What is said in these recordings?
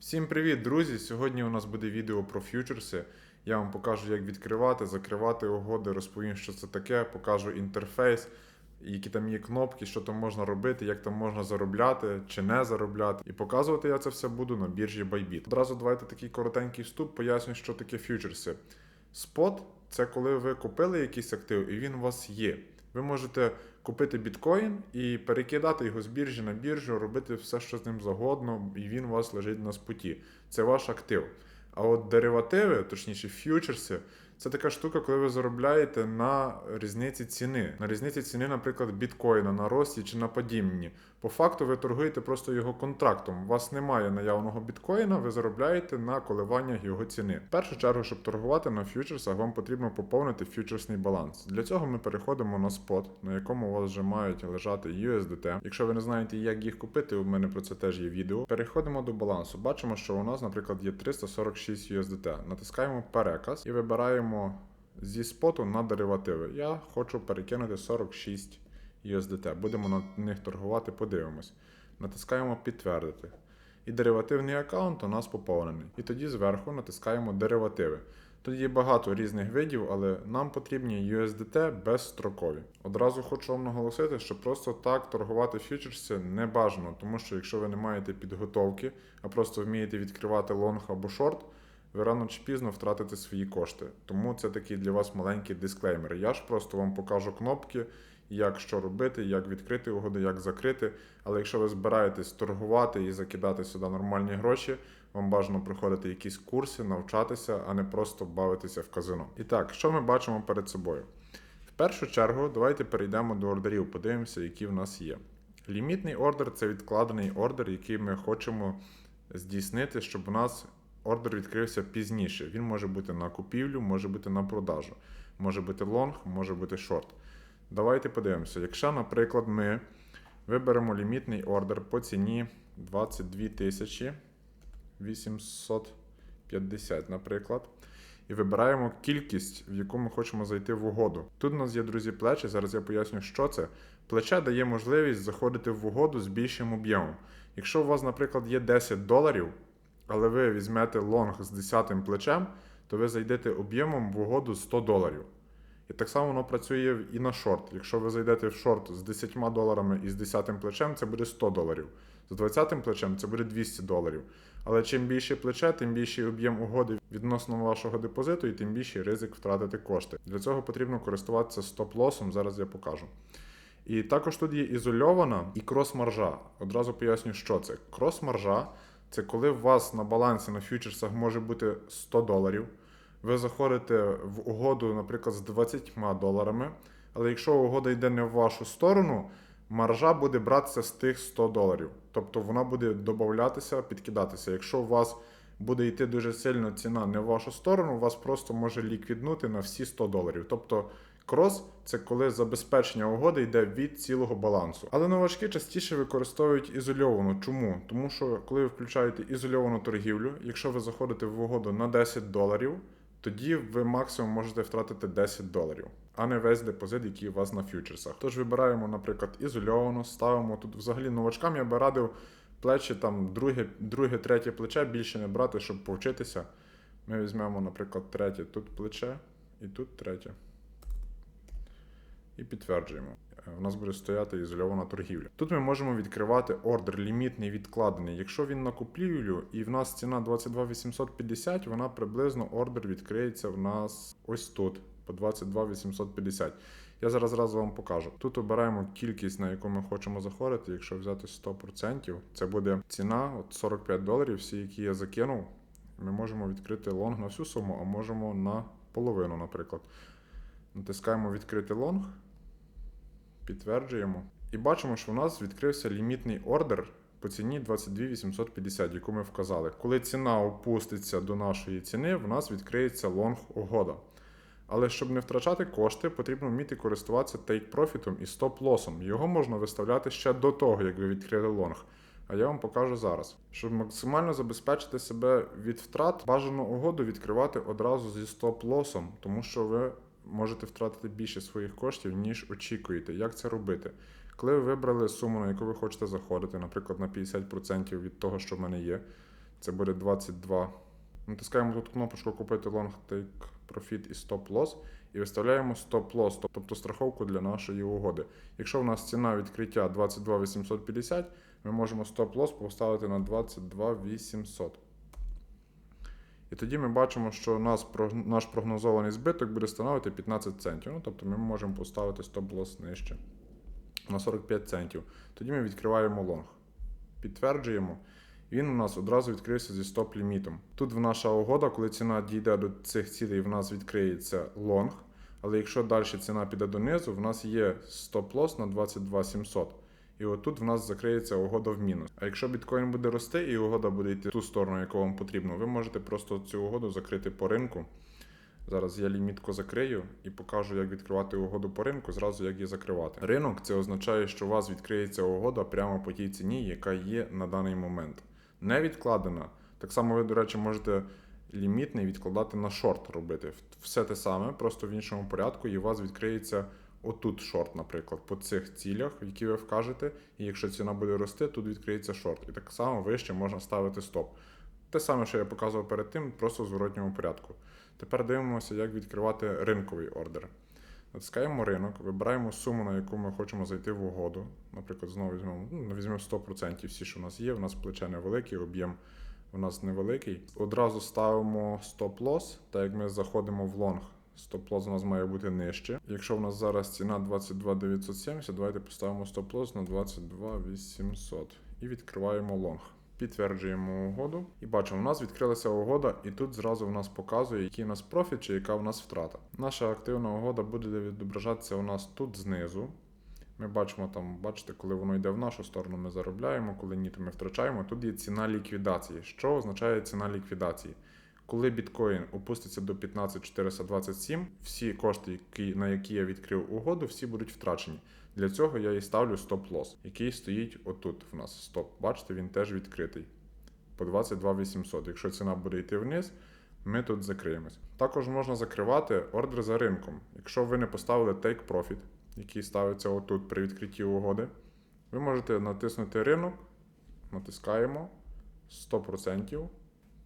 Всім привіт, друзі! Сьогодні у нас буде відео про фьючерси. Я вам покажу, як відкривати, закривати угоди, розповім, що це таке, покажу інтерфейс, які там є кнопки, що там можна робити, як там можна заробляти чи не заробляти. І показувати я це все буду на біржі Bybit. Одразу давайте такий коротенький вступ, поясню, що таке фьючерси. Спот це коли ви купили якийсь актив і він у вас є. Ви можете купити біткоін і перекидати його з біржі на біржу, робити все, що з ним загодно, і він у вас лежить на споті. Це ваш актив. А от деривативи, точніше, ф'ючерси, це така штука, коли ви заробляєте на різниці ціни. На різниці ціни, наприклад, біткоїна на рості чи на падінні. По факту ви торгуєте просто його контрактом. У вас немає наявного біткоїна, ви заробляєте на коливаннях його ціни. В першу чергу, щоб торгувати на фьючерсах, вам потрібно поповнити фьючерсний баланс. Для цього ми переходимо на спот, на якому у вас вже мають лежати USDT. Якщо ви не знаєте, як їх купити, у мене про це теж є відео. Переходимо до балансу. Бачимо, що у нас, наприклад, є 346 USDT. Натискаємо переказ і вибираємо зі споту на деривативи. Я хочу перекинути 46 USDT. Будемо на них торгувати, подивимось. Натискаємо підтвердити. І деривативний аккаунт у нас поповнений. І тоді зверху натискаємо деривативи. Тут є багато різних видів, але нам потрібні USDT безстрокові. Одразу хочу вам наголосити, що просто так торгувати фьючерси не бажано, тому що якщо ви не маєте підготовки, а просто вмієте відкривати лонг або шорт, ви рано чи пізно втратите свої кошти. Тому це такий для вас маленький дисклеймер. Я ж просто вам покажу кнопки, як що робити, як відкрити угоди, як закрити. Але якщо ви збираєтесь торгувати і закидати сюди нормальні гроші, вам бажано проходити якісь курси, навчатися, а не просто бавитися в казино. І так, що ми бачимо перед собою? В першу чергу, давайте перейдемо до ордерів, подивимося, які в нас є. Лімітний ордер це відкладений ордер, який ми хочемо здійснити, щоб у нас ордер відкрився пізніше. Він може бути на купівлю, може бути на продажу, може бути лонг, може бути шорт. Давайте подивимося. Якщо, наприклад, ми виберемо лімітний ордер по ціні 22 тисячі 850, наприклад, і вибираємо кількість, в яку ми хочемо зайти в угоду. Тут у нас є, друзі, плечі. Зараз я поясню, що це. Плече дає можливість заходити в угоду з більшим об'ємом. Якщо у вас, наприклад, є 10 доларів, але ви візьмете лонг з 10 плечем, то ви зайдете об'ємом в угоду 100 доларів. І так само воно працює і на шорт. Якщо ви зайдете в шорт з 10 доларами і з 10 плечем, це буде 100 доларів. З 20 плечем це буде 200 доларів. Але чим більше плече, тим більший об'єм угоди відносно вашого депозиту, і тим більший ризик втратити кошти. Для цього потрібно користуватися стоп-лосом, зараз я покажу. І також тут є ізольована і крос-маржа. Одразу поясню, що це. Крос-маржа це коли у вас на балансі на фьючерсах може бути 100 доларів. Ви заходите в угоду, наприклад, з 20 доларами, але якщо угода йде не в вашу сторону, маржа буде братися з тих 100 доларів. Тобто вона буде додатися, підкидатися. Якщо у вас буде йти дуже сильно ціна не в вашу сторону, вас просто може ліквіднути на всі 100 доларів. Тобто крос це коли забезпечення угоди йде від цілого балансу. Але новачки частіше використовують ізольовану. Чому? Тому що коли ви включаєте ізольовану торгівлю, якщо ви заходите в угоду на 10 доларів, тоді ви максимум можете втратити 10 доларів, а не весь депозит, який у вас на фьючерсах. Тож вибираємо, наприклад, ізольовану, ставимо тут взагалі новачкам я би радив плечі, там друге, друге, третє плече більше не брати, щоб повчитися. Ми візьмемо, наприклад, третє тут плече і тут третє. І підтверджуємо. У нас буде стояти ізольована торгівля. Тут ми можемо відкривати ордер лімітний відкладений. Якщо він на купівлю і в нас ціна 22 850, вона приблизно ордер відкриється в нас ось тут, по 22 850. Я зараз зразу вам покажу. Тут обираємо кількість, на яку ми хочемо заходити. Якщо взяти 100%, це буде ціна от 45 доларів, всі, які я закинув. Ми можемо відкрити лонг на всю суму, а можемо на половину, наприклад. Натискаємо відкрити лонг. Підтверджуємо. І бачимо, що у нас відкрився лімітний ордер по ціні 22 850, яку ми вказали. Коли ціна опуститься до нашої ціни, в нас відкриється лонг угода. Але щоб не втрачати кошти, потрібно вміти користуватися тейк-профітом і стоп-лосом. Його можна виставляти ще до того, як ви відкрили лонг. А я вам покажу зараз. Щоб максимально забезпечити себе від втрат, бажано угоду відкривати одразу зі стоп-лосом, тому що ви можете втратити більше своїх коштів, ніж очікуєте. Як це робити? Коли ви вибрали суму, на яку ви хочете заходити, наприклад, на 50% від того, що в мене є, Це буде 22. Натискаємо тут кнопочку Купити Long Take Profit і Stop Loss і виставляємо Stop Loss, тобто страховку для нашої угоди. Якщо в нас ціна відкриття 22 850, ми можемо Stop Loss поставити на 22 800. Тоді ми бачимо, що нас, наш прогнозований збиток буде становити 15 центів. Ну, тобто ми можемо поставити стоп-лосс нижче на 45 центів. Тоді ми відкриваємо лонг. Підтверджуємо. Він у нас одразу відкрився зі стоп-лімітом. Тут в наша угода, коли ціна дійде до цих цілей, в нас відкриється лонг. Але якщо далі ціна піде донизу, в нас є стоп-лосс на 22 700. І отут в нас закриється угода в мінус. А якщо біткоін буде рости і угода буде йти в ту сторону, яку вам потрібно, ви можете просто цю угоду закрити по ринку. Зараз я лімітку закрию і покажу, як відкривати угоду по ринку, зразу як її закривати. Ринок це означає, що у вас відкриється угода прямо по тій ціні, яка є на даний момент. Не відкладена. Так само ви, до речі, можете лімітний відкладати на шорт робити. Все те саме, просто в іншому порядку, і у вас відкриється отут шорт, наприклад, по цих цілях, які ви вкажете. І якщо ціна буде рости, тут відкриється шорт. І так само вище можна ставити стоп. Те саме, що я показував перед тим, просто в зворотньому порядку. Тепер дивимося, як відкривати ринковий ордер. Натискаємо ринок, вибираємо суму, на яку ми хочемо зайти в угоду. Наприклад, знову візьмемо, ну, візьмемо 100% всі, що у нас є. У нас плече невеликий, об'єм у нас невеликий. Одразу ставимо стоп-лосс, так як ми заходимо в лонг. Стоп-лосс у нас має бути нижче. Якщо в нас зараз ціна 22 970, давайте поставимо стоп-лосс на 22 800 і відкриваємо лонг. Підтверджуємо угоду і бачимо, у нас відкрилася угода, і тут зразу в нас показує, який у нас профіт чи яка у нас втрата. Наша активна угода буде відображатися у нас тут знизу. Ми бачимо там, бачите, коли воно йде в нашу сторону, ми заробляємо, коли ні, то ми втрачаємо. Тут є ціна ліквідації. Що означає ціна ліквідації? Коли біткоін опуститься до 15427, всі кошти, які, на які я відкрив угоду, всі будуть втрачені. Для цього я і ставлю стоп-лосс, який стоїть отут в нас. Стоп. Бачите, він теж відкритий. По 22 800. Якщо ціна буде йти вниз, ми тут закриємось. Також можна закривати ордер за ринком. Якщо ви не поставили Take Profit, який ставиться отут при відкритті угоди, ви можете натиснути ринок, натискаємо 100%.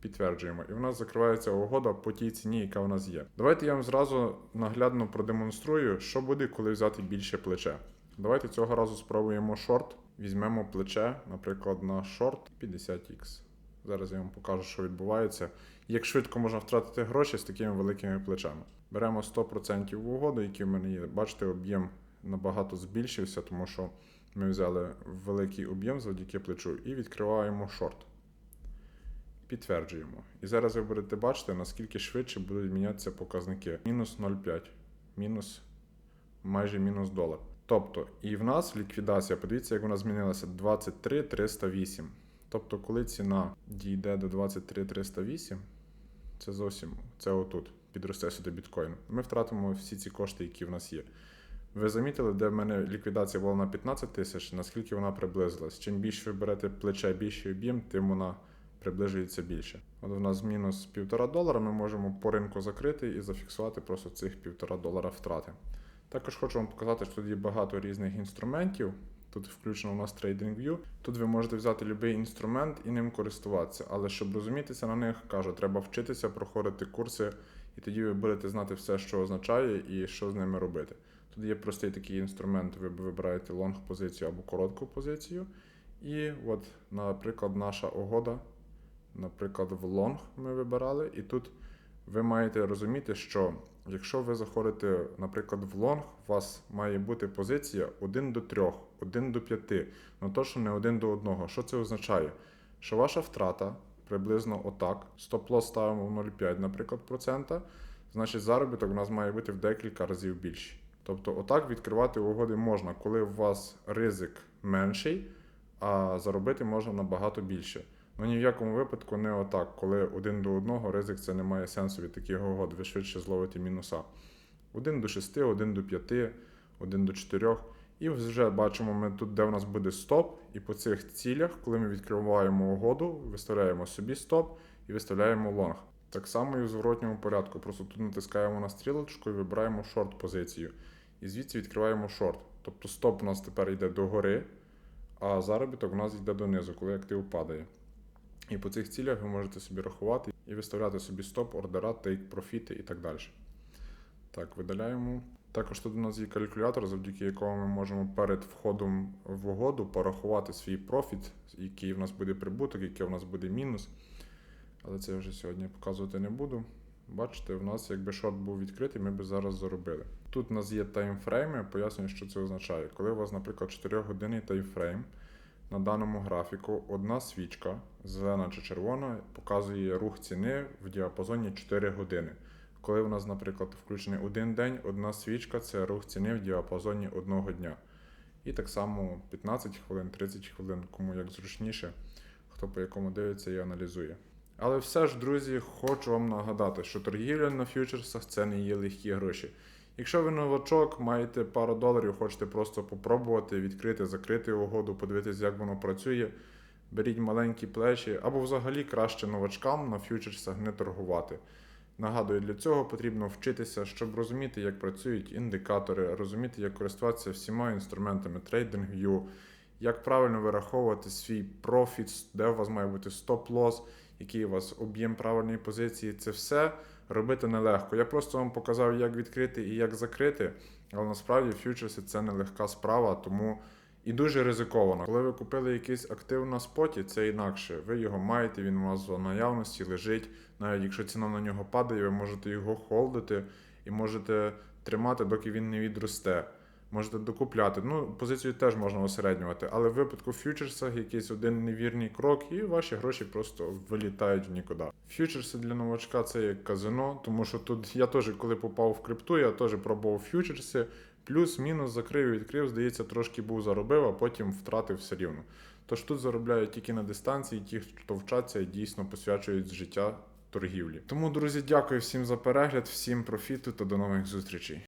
Підтверджуємо, і в нас закривається угода по тій ціні, яка в нас є. Давайте я вам зразу наглядно продемонструю, що буде, коли взяти більше плече. Давайте цього разу спробуємо шорт. Візьмемо плече, наприклад, на шорт 50х. Зараз я вам покажу, що відбувається. Як швидко можна втратити гроші з такими великими плечами. Беремо 100% в угоду, які в мене є. Бачите, об'єм набагато збільшився, тому що ми взяли великий об'єм завдяки плечу і відкриваємо шорт. Підтверджуємо. І зараз ви будете бачити, наскільки швидше будуть мінятися показники. Мінус 0,5, мінус майже мінус долар. Тобто, і в нас ліквідація, подивіться, як вона змінилася 23 308. Тобто, коли ціна дійде до 23 308, це зовсім це отут, підросте сюди біткоін. Ми втратимо всі ці кошти, які в нас є. Ви замітили, де в мене ліквідація була на 15 тисяч, наскільки вона приблизилась. Чим більше ви берете плече, більший об'єм, тим вона приближується більше. От у нас мінус 1,5 долара, ми можемо по ринку закрити і зафіксувати просто цих 1,5 долара втрати. Також хочу вам показати, що тут є багато різних інструментів. Тут включено у нас TradingView. Тут ви можете взяти будь-який інструмент і ним користуватися. Але щоб розумітися на них, кажу, треба вчитися, проходити курси, і тоді ви будете знати все, що означає і що з ними робити. Тут є простий такий інструмент, ви вибираєте лонг позицію або коротку позицію. І от, наприклад, наша угода, наприклад, в лонг ми вибирали, і тут ви маєте розуміти, що якщо ви заходите, наприклад, в лонг, у вас має бути позиція 1 до 3, 1 до 5, ну то, що не 1 до 1. Що це означає? Що ваша втрата приблизно отак, стоп-лосс ставимо в 0,5, наприклад, процента, значить заробіток у нас має бути в декілька разів більший. Тобто, отак відкривати угоди можна, коли у вас ризик менший, а заробити можна набагато більше. Ну ні в якому випадку не отак, коли один до одного ризик це не має сенсу від таких угод, ви швидше зловите мінуса. 1 до 6, 1 до 5, 1 до 4. І вже бачимо ми тут, де у нас буде стоп, і по цих цілях, коли ми відкриваємо угоду, виставляємо собі стоп і виставляємо лонг. Так само і в зворотньому порядку. Просто тут натискаємо на стрілочку і вибираємо шорт позицію. І звідси відкриваємо шорт. Тобто стоп у нас тепер йде догори, а заробіток у нас йде донизу, коли актив падає. І по цих цілях ви можете собі рахувати і виставляти собі стоп, ордера, тейк, профіти і так далі. Так, видаляємо. Також тут у нас є калькулятор, завдяки якому ми можемо перед входом в угоду порахувати свій профіт, який в нас буде прибуток, який в нас буде мінус. Але це я вже сьогодні показувати не буду. Бачите, в нас якби шорт був відкритий, ми б зараз заробили. Тут у нас є таймфрейми, пояснюю, що це означає. Коли у вас, наприклад, 4 годинний таймфрейм, на даному графіку одна свічка, зелена чи червона, показує рух ціни в діапазоні 4 години. Коли у нас, наприклад, включений один день, одна свічка це рух ціни в діапазоні одного дня. І так само 15 хвилин, 30 хвилин, кому як зручніше, хто по якому дивиться і аналізує. Але все ж, друзі, хочу вам нагадати, що торгівля на фьючерсах це не є легкі гроші. Якщо ви новачок, маєте пару доларів, хочете просто попробувати відкрити, закрити угоду, подивитися, як воно працює, беріть маленькі плечі, або взагалі краще новачкам на фьючерсах не торгувати. Нагадую, для цього потрібно вчитися, щоб розуміти, як працюють індикатори, розуміти, як користуватися всіма інструментами TradingView, як правильно вираховувати свій профіт, де у вас має бути стоп-лосс, який у вас об'єм правильної позиції. Це все робити нелегко. Я просто вам показав, як відкрити і як закрити, але насправді фьючерси це нелегка справа, тому і дуже ризиковано. Коли ви купили якийсь актив на споті, це інакше. Ви його маєте, він у вас в наявності лежить. Навіть якщо ціна на нього падає, ви можете його холдити і можете тримати, доки він не відросте. Можете докупляти. Ну, позицію теж можна осереднювати, але в випадку в якийсь один невірний крок, і ваші гроші просто вилітають в нікуди. Фьючерси для новачка це як казино, тому що тут я теж, коли попав в крипту, я теж пробував фьючерси. Плюс-мінус закрив, відкрив, здається, трошки був заробив, а потім втратив все рівно. Тож тут заробляють тільки на дистанції, ті, хто вчаться і дійсно посвячують життя торгівлі. Тому, друзі, дякую всім за перегляд, всім профіту та до нових зустрічей.